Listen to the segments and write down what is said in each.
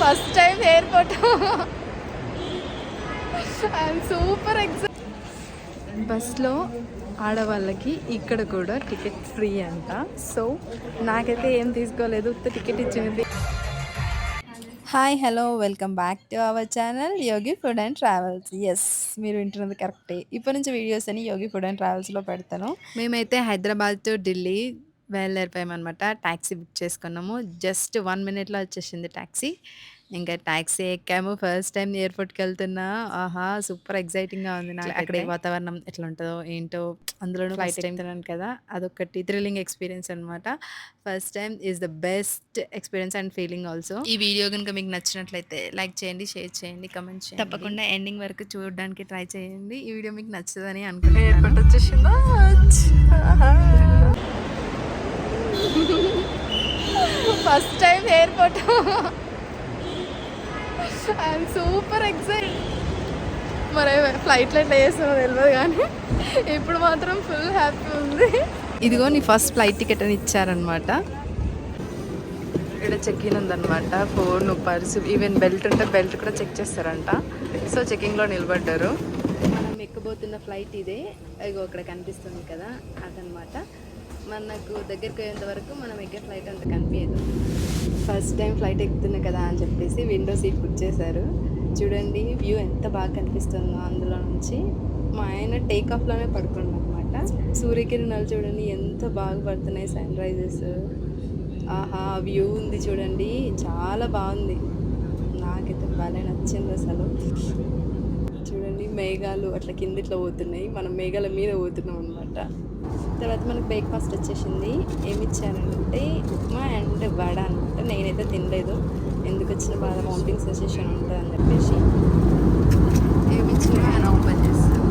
First time airport I'm super excite బస్లో ఆడవాళ్ళకి ఇక్కడ కూడా టికెట్ ఫ్రీ అంట. సో నాకైతే ఏం తీసుకోలేదు ఉత్త టికెట్ ఇచ్చింది. Hi hello welcome back to our channel Yogi food and travels yes మీరు వింటున్నది కరెక్టే ఇప్పటి నుంచి వీడియోస్ అని యోగి ఫుడ్ అండ్ ట్రావెల్స్లో పెడతాను. మేమైతే హైదరాబాద్ టు ఢిల్లీ బయలుదేరిపోయామన్నమాట. ట్యాక్సీ బుక్ చేసుకున్నాము. జస్ట్ వన్ మినిట్లో వచ్చేసింది ట్యాక్సీ ఇంకా ట్యాక్సీ ఎక్కాము ఫస్ట్ టైం ఎయిర్పోర్ట్కి వెళ్తున్నా. ఆహా! సూపర్ ఎక్సైటింగ్గా ఉంది నాకు. అక్కడ ఏ వాతావరణం ఎట్లా ఉంటుందో ఏంటో అందులోనూ ఫ్లైట్ ఎక్కుతున్నాను కదా! అదొకటి థ్రిల్లింగ్ ఎక్స్పీరియన్స్ అనమాట first time is the best experience and feeling also. ఈ వీడియో కనుక మీకు నచ్చినట్లయితే లైక్ చేయండి షేర్ చేయండి కమెంట్ చేయండి. తప్పకుండా ఎండింగ్ వరకు చూడడానికి ట్రై చేయండి. ఈ వీడియో మీకు నచ్చదని అనుకుంటున్నాను. First time airport. I'm super excite మరి ఫ్లైట్లో ఎట్లా చేస్తామో తెలియదు కానీ ఇప్పుడు మాత్రం ఫుల్ హ్యాపీ ఉంది. ఇదిగో నీ ఫస్ట్ ఫ్లైట్ టికెట్ అని ఇచ్చారనమాట ఇక్కడ చెక్ ఇన్ ఉందన్నమాట. ఫోన్ పర్స్ ఈవెన్ బెల్ట్ ఉంటే బెల్ట్ కూడా చెక్ చేస్తారంట. సో చెకింగ్లో నిలబడ్డారు. మనం ఎక్కబోతున్న ఫ్లైట్ ఇదే. ఇగో ఇక్కడ కనిపిస్తుంది కదా అదనమాట మనకు దగ్గరికి పోయేంత వరకు మనం ఎక్కే ఫ్లైట్ అంత కనిపించదు. ఫస్ట్ టైం ఫ్లైట్ ఎక్కుతున్నా కదా అని చెప్పేసి విండో సీట్ బుక్ చేశారు. చూడండి వ్యూ ఎంత బాగా కనిపిస్తుందో అందులో నుంచి. మా ఆయన టేక్ ఆఫ్లోనే పడుకున్నాం అనమాట సూర్యకిరణాలు చూడండి ఎంత బాగా పడుతున్నాయి సన్ రైజెస్ ఆహా వ్యూ ఉంది చూడండి చాలా బాగుంది. నాకైతే భలే నచ్చింది అసలు. చూడండి మేఘాలు అట్లా కింద ఇట్లా పోతున్నాయి. మనం మేఘాల మీద పోతున్నాం అనమాట తర్వాత మనకు బ్రేక్ఫాస్ట్ వచ్చేసింది. ఏమి ఇచ్చారంటే ఉప్మా అండ్ వడ అనమాట నేనైతే తినలేదు. ఎందుకు వచ్చిన బాధ వామిటింగ్ సెన్సేషన్ ఉంటుంది అని చెప్పేసి. ఏమి ఇచ్చినా ఆయన ఓపెన్ చేస్తాను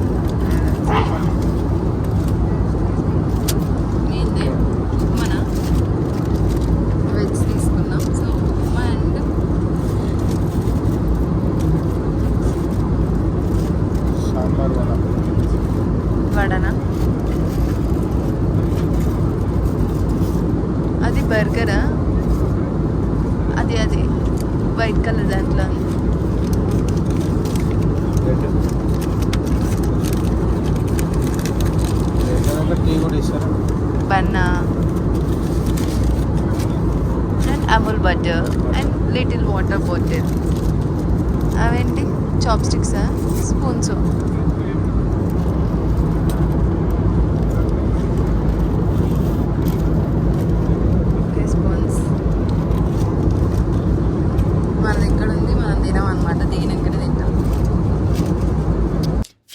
ఏంటి ఉప్మానా వెజ్ తీసుకున్నాం సో ఉప్మా అండ్ సాంబార్ వడ వడనా అది బర్గరా? అది అది. వైట్ కలర్ దాంట్లో Banna. And Amul butter and little water bottle అవేంటి? చాప్ స్టిక్సా స్పూన్స్ ఓకే స్పూన్స్ మనది ఇక్కడ ఉంది మనం తినాం అనమాట దిగినాకనే తింటాం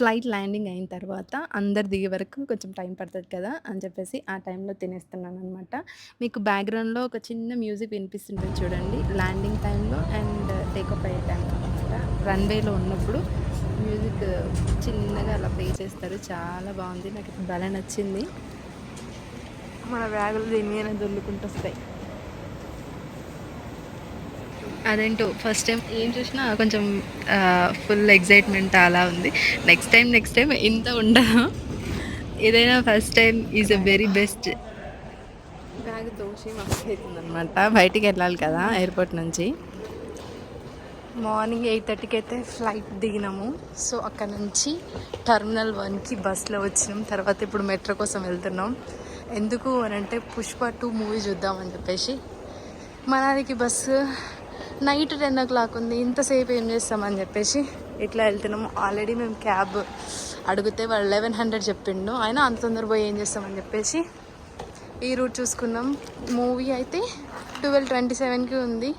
ఫ్లైట్ ల్యాండింగ్ అయిన తర్వాత అందరు దిగే వరకు కొంచెం టైం పడుతుంది కదా అని చెప్పేసి ఆ టైంలో తినేస్తున్నాను అనమాట మీకు బ్యాక్గ్రౌండ్లో ఒక చిన్న మ్యూజిక్ వినిపిస్తుంటుంది చూడండి. ల్యాండింగ్ టైంలో అండ్ టేకప్ అయ్యే టైంలో అనమాట రన్వేలో ఉన్నప్పుడు మ్యూజిక్ చిన్నగా అలా ప్లే చేస్తారు. చాలా బాగుంది. నాకు ఇది భలే నచ్చింది. మన బ్యాగులు దీని మీద దొల్లుకుంటూ వస్తాయి అదేంటో ఫస్ట్ టైం ఏం చూసినా కొంచెం ఫుల్ ఎగ్జైట్మెంట్ అలా ఉంది. నెక్స్ట్ టైం నెక్స్ట్ టైం ఇంత ఉండదు. ఏదైనా first time is a very best bag దోషి అవుతుంది అనమాట బయటికి వెళ్ళాలి కదా ఎయిర్పోర్ట్ నుంచి. మార్నింగ్ ఎయిట్ థర్టీకి అయితే ఫ్లైట్ దిగినాము. సో అక్కడ నుంచి టర్మినల్ వన్కి బస్లో వచ్చినాం. తర్వాత ఇప్పుడు మెట్రో కోసం వెళ్తున్నాం. ఎందుకు అని అంటే పుష్ప టూ మూవీ చూద్దామని చెప్పేసి. మనాలికి bus night ten o'clock ఉంది. ఇంతసేపు ఏం చేస్తామని చెప్పేసి ఇట్లా వెళ్తున్నాము. ఆల్రెడీ మేము క్యాబ్ అడిగితే వాళ్ళు లెవెన్ హండ్రెడ్ చెప్పిండు. అయినా అంత తొందర పోయి ఏం చేస్తామని చెప్పేసి ఈ రూట్ చూసుకున్నాం. మూవీ అయితే ట్వెల్వ్ ట్వంటీ సెవెన్కి ఉంది.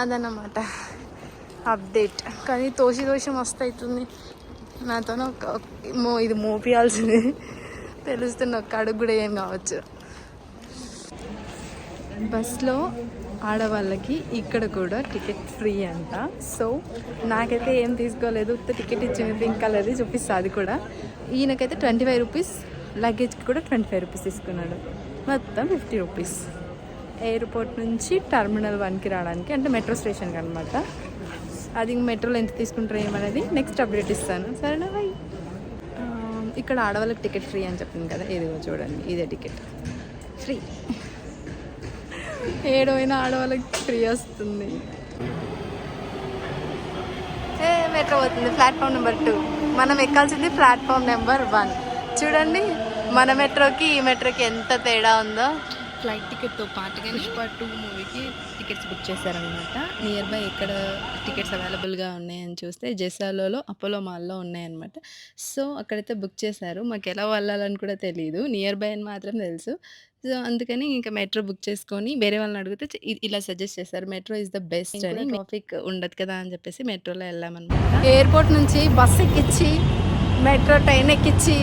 అదన్నమాట. అప్డేట్ కానీ తోసి దోషం మస్తు అవుతుంది నాతో ఒక మో ఇది మోపియాల్సింది. తెలుస్తున్న ఒక్క అడుగు కూడా ఏం కావచ్చు. బస్లో ఆడవాళ్ళకి ఇక్కడ కూడా టికెట్ ఫ్రీ అంట. సో నాకైతే ఏం తీసుకోలేదు. ఉత్త టికెట్ ఇచ్చింది పింక్ కలర్ది చూపిస్తా అది కూడా. ఈయనకైతే ట్వంటీ ఫైవ్ రూపీస్ లగేజ్కి కూడా ట్వంటీ ఫైవ్ రూపీస్ తీసుకున్నాడు. మొత్తం ఫిఫ్టీ రూపీస్. ఎయిర్పోర్ట్ నుంచి టర్మినల్ వన్కి రావడానికి అంటే మెట్రో స్టేషన్కి అనమాట అది మెట్రోలో ఎంత తీసుకుంటారు ఏమనేది నెక్స్ట్ అప్డేట్ ఇస్తాను. సరేనా బాయ్? ఇక్కడ ఆడవాళ్ళకి టికెట్ ఫ్రీ అని చెప్పింది కదా ఏదో చూడండి ఇదే టికెట్. ఫ్రీ. ఏడైనా ఆడవాళ్ళకి ఫ్రీ వస్తుంది. మెట్రో పోతుంది. ప్లాట్ఫామ్ నెంబర్ టూ మనం ఎక్కాల్సింది ప్లాట్ఫామ్ నెంబర్ వన్ చూడండి మన మెట్రోకి ఈ మెట్రోకి ఎంత తేడా ఉందో. ఫ్లైట్ టికెట్తో పాటుగా పుష్ప టూ మూవీకి టికెట్స్ బుక్ చేశారనమాట నియర్ బై ఎక్కడ టికెట్స్ అవైలబుల్గా ఉన్నాయని చూస్తే జెసాలోలో అపోలో మాల్లో ఉన్నాయన్నమాట. సో అక్కడైతే బుక్ చేశారు. మాకు ఎలా వెళ్ళాలని కూడా తెలియదు నియర్ బై అని మాత్రం తెలుసు. సో అందుకని ఇంకా మెట్రో బుక్ చేసుకొని వేరే వాళ్ళని అడిగితే ఇలా సజెస్ట్ చేశారు. మెట్రో ఇస్ ద బెస్ట్ అని ట్రాఫిక్ ఉండదు కదా అని చెప్పేసి మెట్రోలో వెళ్ళామన్నమాట. ఎయిర్పోర్ట్ నుంచి బస్ ఎక్కించి మెట్రో ట్రైన్ ఎక్కించి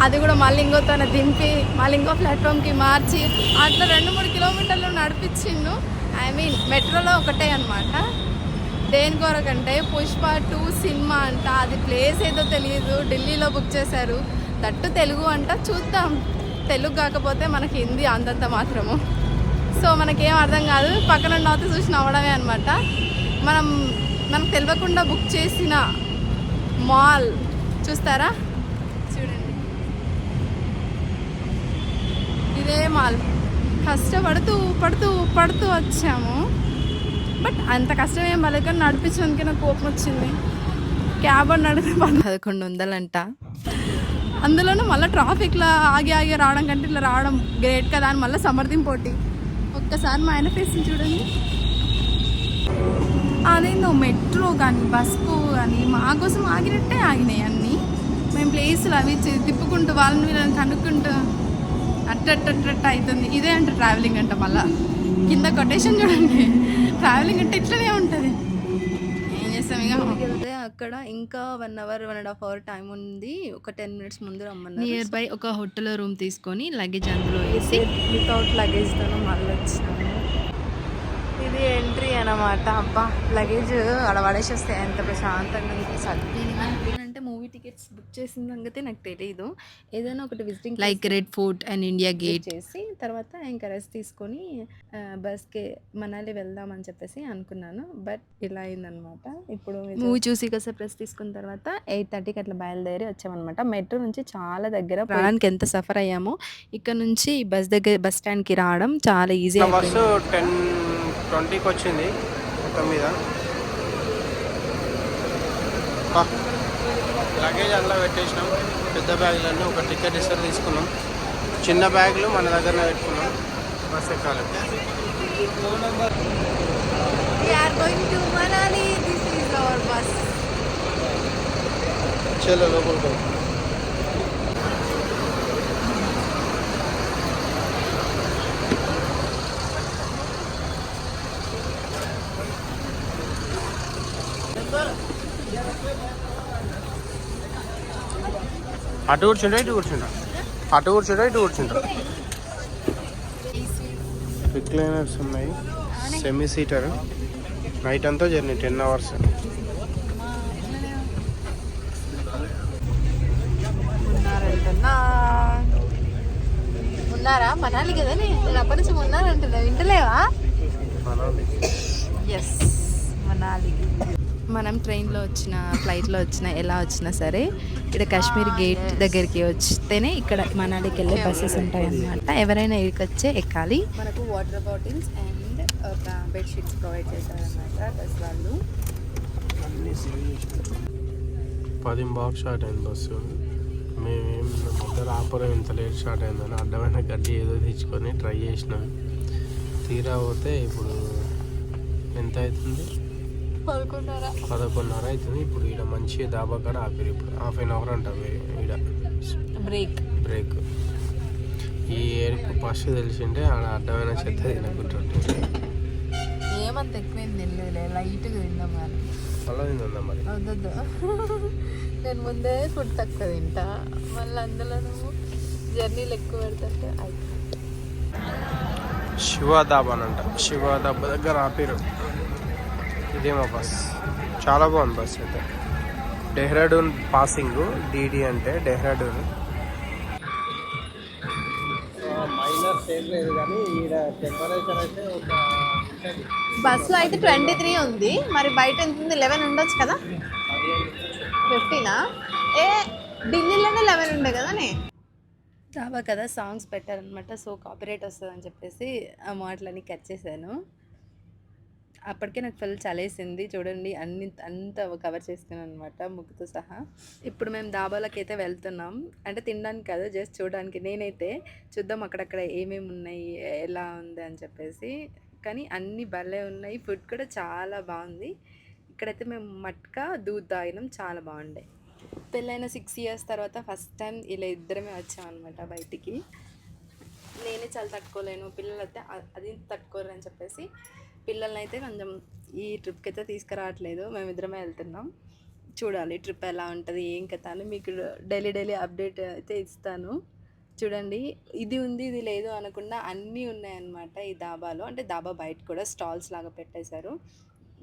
అది కూడా మళ్ళీ ఇంకో తన దింపి మళ్ళీ ఇంకో ప్లాట్ఫామ్కి మార్చి అట్లా రెండు మూడు కిలోమీటర్లు నడిపించిండు. ఐ మీన్ మెట్రోలో ఒకటే అనమాట దేని కొరకంటే పుష్ప టూ సినిమా అంట. అది ప్లేస్ ఏదో తెలియదు ఢిల్లీలో బుక్ చేశారు. దట్టు తెలుగు అంట. చూద్దాం. తెలుగు కాకపోతే మనకి హిందీ అంతంత మాత్రము. సో మనకేం అర్థం కాదు. పక్కన నవ్వుతూ చూసి నవ్వడమే అనమాట మనం మనకు తెలియకుండా బుక్ చేసిన మాల్ చూస్తారా చూడండి ఇదే మాల్. కష్టపడుతూ పడుతూ పడుతూ వచ్చాము. బట్ అంత కష్టం ఏం పడక నడిపించడానికి నాకు కోపం వచ్చింది. క్యాబ్ అని నడిపి పదకొండు వందలంట. అందులోనూ మళ్ళీ ట్రాఫిక్లో ఆగి ఆగి రావడం కంటే ఇట్లా రావడం గ్రేట్ కదా అని మళ్ళీ సమర్థింపోటి ఒక్కసారి మా ఆయన ఫేస్ చూడండి. అదేందో మెట్రో కానీ బస్కు కానీ మా కోసం ఆగినట్టే ఆగినాయి అన్నీ. మేము ప్లేసులు అవి తిప్పుకుంటూ వాళ్ళని వీళ్ళని కనుక్కుంటూ అట్టట్టట్ట అవుతుంది. ఇదే అంట ట్రావెలింగ్ అంట మళ్ళా. కింద కొటేషన్ చూడండి. ట్రావెలింగ్ అంటే ఇట్లనే ఉంటుంది. ఏం చేస్తాం ఇక అక్కడ ఇంకా one hour one and half hour time ఉంది. ఒక టెన్ మినిట్స్ ముందు రమ్మన్నారు. నియర్ బై ఒక హోటల్ రూమ్ తీసుకొని లగేజ్ అందులో వేసి వితౌట్ లగేజ్తో మళ్ళీ వచ్చినాము. ఇది ఎంట్రీ అన్నమాట. అబ్బా లగేజ్ అక్కడ పడేసి వస్తే ఎంత ప్రశాంతంగా అంటే మూవీ టికెట్స్ బుక్ చేసిన సంగతి నాకు తెలియదు ఏదైనా ఒకటి visiting like Red Fort and India Gate. చేసి తర్వాత ఇంకా రెస్ట్ తీసుకొని బస్కి మనాలి వెళ్దామని చెప్పేసి అనుకున్నాను. బట్ ఇలా అయిందనమాట ఇప్పుడు మూవీ చూసి కాసేపు రెస్ట్ తీసుకున్న తర్వాత ఎయిట్ థర్టీకి అట్లా బయలుదేరి వచ్చామన్నమాట. మెట్రో నుంచి చాలా దగ్గర రావడానికి ఎంత సఫర్ అయ్యామో ఇక్కడ నుంచి బస్ దగ్గర బస్ స్టాండ్కి రావడం చాలా ఈజీ బస్సు టెన్ ట్వంటీకి వచ్చింది మొత్తం మీద. పా. లగేజ్ అందులో పెట్టేసినాం. పెద్ద బ్యాగులన్నీ ఒక టికెట్ ఇస్తారు తీసుకున్నాం. చిన్న బ్యాగులు మన దగ్గరనే పెట్టుకున్నాం. బస్ ఎక్కాలి. Going to అటు కూర్చుంటా ఇటు కూర్చుంటా అటు కూర్చుంటా ఇటు కూర్చుంటా రిక్లైనర్స్ ఉన్నాయి. సెమీ సీటర్ నైట్ అంతా జర్నీ టెన్ అవర్స్ ఉన్నారా? మనాలి కదా నేను అప్పటి నుంచి ఉన్నారంటున్నా వింటలేవా? ఎస్ మనాలి. మనం ట్రైన్లో వచ్చిన ఫ్లైట్లో వచ్చిన ఎలా వచ్చినా సరే ఇక్కడ కాశ్మీర్ గేట్ దగ్గరికి వస్తేనే ఇక్కడ మనాలికి వెళ్ళే బస్సెస్ ఉంటాయి అన్నమాట ఎవరైనా ఇక్కడికి వచ్చే ఎక్కాలి. మనకు వాటర్ బాటిల్స్ అండ్ ఒక బెడ్షీట్స్ ప్రొవైడ్ చేశారనమాట బస్ వాళ్ళు. పది బాక్స్ స్టార్ట్ అయింది బస్సు. మేమేం ఆపరం ఇంత లేట్ స్టార్ట్ అయిందని అడ్డమైన గడ్డి ఏదో తెచ్చుకొని ట్రై చేసినాం. తీరా పోతే ఇప్పుడు ఎంత అవుతుంది? పడుకున్నారా పదకొండున్నర అవుతుంది. ఇప్పుడు ఈడ మంచిగా దాబా కాడ ఆపారు. ఇప్పుడు హాఫ్ అన్ అవర్ అంట ఈడ. బ్రేక్. బ్రేక్. ఈ ఏడుపు ఫస్ట్ తెలిసింటే ఆడ అడ్డమైన చెత్త తినకుంటుంటే. ఏమంత ఎక్కువేం తినలేదు లైట్గా తిన్నాం కానీ మళ్ళీ తిందా మరి. వద్దొద్దు. నేను ముందే ఫుడ్ తక్కువ తింటా. మళ్ళీ అందులో నువ్వు జర్నీలు ఎక్కువ అయిపోయింది శివ దాబా అంట. శివ దాబా దగ్గర ఆపిరు. ఇదే మా బస్. చాలా బాగుంది బస్ అయితే. డెహ్రాడూన్ పాసింగ్ డిడి అంటే డెహ్రాడూన్. మైనస్ ఏం లేదు కానీ ఈడ టెంపరేచర్ అయితే ఒక బస్సులో అయితే ట్వంటీ త్రీ ఉంది. మరి బయట ఎంత ఉంది లెవెన్ ఉండొచ్చు కదా? ఫిఫ్టీనా? ఏ ఢిల్లీలోనే లెవెన్ ఉండే కదానే? చావా కదా సాంగ్స్ పెట్టారనమాట. సో కాపీరైట్ వస్తుందని చెప్పేసి ఆ మాటలని కట్ చేశాను. అప్పటికే నాకు ఫుల్ చలేసింది. చూడండి అన్ని అంత కవర్ చేస్తున్నాను అనమాట ముగ్గుతో సహా. ఇప్పుడు మేము దాబాలోకి అయితే వెళ్తున్నాం. అంటే తినడానికి కాదు జస్ట్ చూడడానికి. నేనైతే చూద్దాం అక్కడక్కడ ఏమేమి ఉన్నాయి ఎలా ఉంది అని చెప్పేసి. కానీ అన్ని భలే ఉన్నాయి. ఫుడ్ కూడా చాలా బాగుంది. ఇక్కడైతే మేము మట్కా దూద్ తాగినాం. చాలా బాగుండే. పెళ్ళైన సిక్స్ ఇయర్స్ తర్వాత ఫస్ట్ టైం ఇలా ఇద్దరమే వచ్చామన్నమాట బయటికి. నేనే చాలా తట్టుకోలేను. పిల్లలు అయితే అది తట్టుకోరు అని చెప్పేసి పిల్లల్ని అయితే కొంచెం ఈ ట్రిప్కి అయితే తీసుకురావట్లేదు. మేమిద్దరమే వెళ్తున్నాం. చూడాలి ట్రిప్ ఎలా ఉంటుంది ఏం కథ అని మీకు డైలీ డైలీ అప్డేట్ అయితే ఇస్తాను. చూడండి ఇది ఉంది ఇది లేదు అనకుండా అన్నీ ఉన్నాయన్నమాట ఈ దాబాలో అంటే దాబా బయట కూడా స్టాల్స్ లాగా పెట్టేశారు.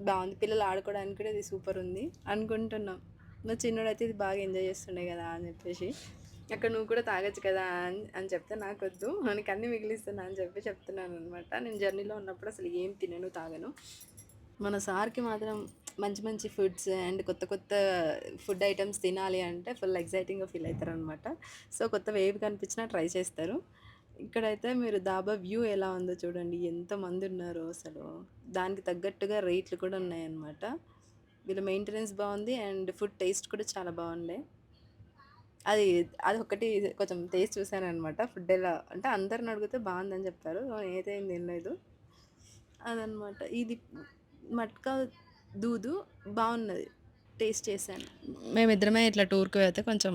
బాగుంది. పిల్లలు ఆడుకోవడానికి కూడా ఇది సూపర్ ఉంది అనుకుంటున్నాం. మా చిన్నోడు అయితే ఇది బాగా ఎంజాయ్ చేస్తుండే కదా అని చెప్పేసి. అక్కడ నువ్వు కూడా తాగొచ్చు కదా అని అని చెప్తే నాకు వద్దు మనకి అన్నీ మిగిలిస్తున్నా అని చెప్పి చెప్తున్నాను అనమాట నేను జర్నీలో ఉన్నప్పుడు అసలు ఏం తినను తాగను. మన సార్కి మాత్రం మంచి మంచి ఫుడ్స్ అండ్ కొత్త కొత్త ఫుడ్ ఐటమ్స్ తినాలి అంటే ఫుల్ ఎగ్జైటింగ్గా ఫీల్ అవుతారు అనమాట సో కొత్తవి ఏవి కనిపించినా ట్రై చేస్తారు. ఇక్కడైతే మీరు దాబా వ్యూ ఎలా ఉందో చూడండి. ఎంతమంది ఉన్నారు అసలు. దానికి తగ్గట్టుగా రేట్లు కూడా ఉన్నాయన్నమాట. వీళ్ళ మెయింటెనెన్స్ బాగుంది అండ్ ఫుడ్ టేస్ట్ కూడా చాలా బాగుండే. అది అది ఒకటి కొంచెం టేస్ట్ చూసాను అనమాట ఫుడ్ ఎలా అంటే అందరిని అడిగితే బాగుందని చెప్తారు. నేనైతే ఏం తినలేదు అదనమాట ఇది మట్కా దూదు బాగున్నది. టేస్ట్ చేశాను. మేమిద్దరమే ఇట్లా టూర్కి వెళ్తే కొంచెం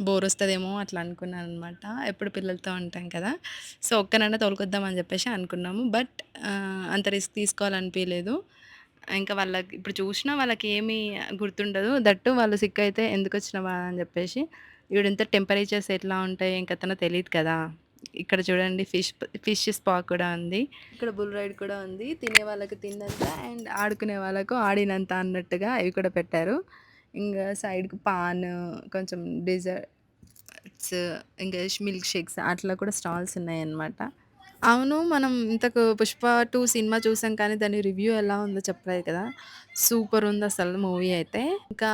బోర్ వస్తుందేమో అట్లా అనుకున్నాను అనమాట ఎప్పుడు పిల్లలతో ఉంటాం కదా. సో ఒక్కనన్నా తోలుకొద్దామని చెప్పేసి అనుకున్నాము. బట్ అంత రిస్క్ తీసుకోవాలనిపించలేదు ఇంకా వాళ్ళకి ఇప్పుడు చూసినా వాళ్ళకి ఏమీ గుర్తుండదు. దట్టు వాళ్ళు సిక్ అయితే ఎందుకు వచ్చినావా అని చెప్పేసి ఇంత టెంపరేచర్స్ ఎట్లా ఉంటాయి ఇంకతనో తెలియదు కదా. ఇక్కడ చూడండి ఫిష్ ఫిష్ స్పా కూడా ఉంది. ఇక్కడ బుల్ రైడ్ కూడా ఉంది. తినే వాళ్ళకి తిన్నంత అండ్ ఆడుకునే వాళ్ళకు ఆడినంత అన్నట్టుగా ఇవి కూడా పెట్టారు. ఇంకా సైడ్కి పాన్ కొంచెం డిజర్ట్స్ ఇంకా మిల్క్ షేక్స్ అట్లా కూడా స్టాల్స్ ఉన్నాయన్నమాట. అవును మనం ఇంతకు పుష్ప టూ సినిమా చూసాం కానీ దాని రివ్యూ ఎలా ఉందో చెప్పలేదు కదా. సూపర్ ఉంది అసలు మూవీ అయితే. ఇంకా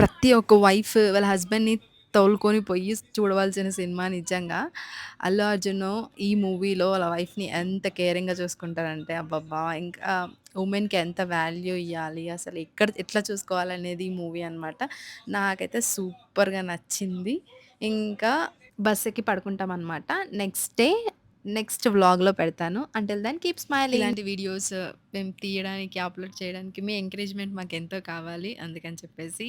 ప్రతి ఒక్క వైఫ్ వాళ్ళ హస్బెండ్ని తోలుకొని పోయి చూడవలసిన సినిమా నిజంగా. అల్లు అర్జున్ ఈ మూవీలో వాళ్ళ వైఫ్ని ఎంత కేరింగ్గా చూసుకుంటారంటే అబ్బబ్బా! ఇంకా ఉమెన్కి ఎంత వాల్యూ ఇవ్వాలి అసలు ఎక్కడ ఎట్లా చూసుకోవాలనేది ఈ మూవీ అనమాట నాకైతే సూపర్గా నచ్చింది. ఇంకా బస్ ఎక్కి పడుకుంటాం అనమాట నెక్స్ట్ డే నెక్స్ట్ వ్లాగ్లో పెడతాను. అంటే దాన్ని కీప్ స్మైల్ ఇలాంటి వీడియోస్ మేము తీయడానికి అప్లోడ్ చేయడానికి మీ ఎంకరేజ్మెంట్ మాకు ఎంతో కావాలి అందుకని చెప్పేసి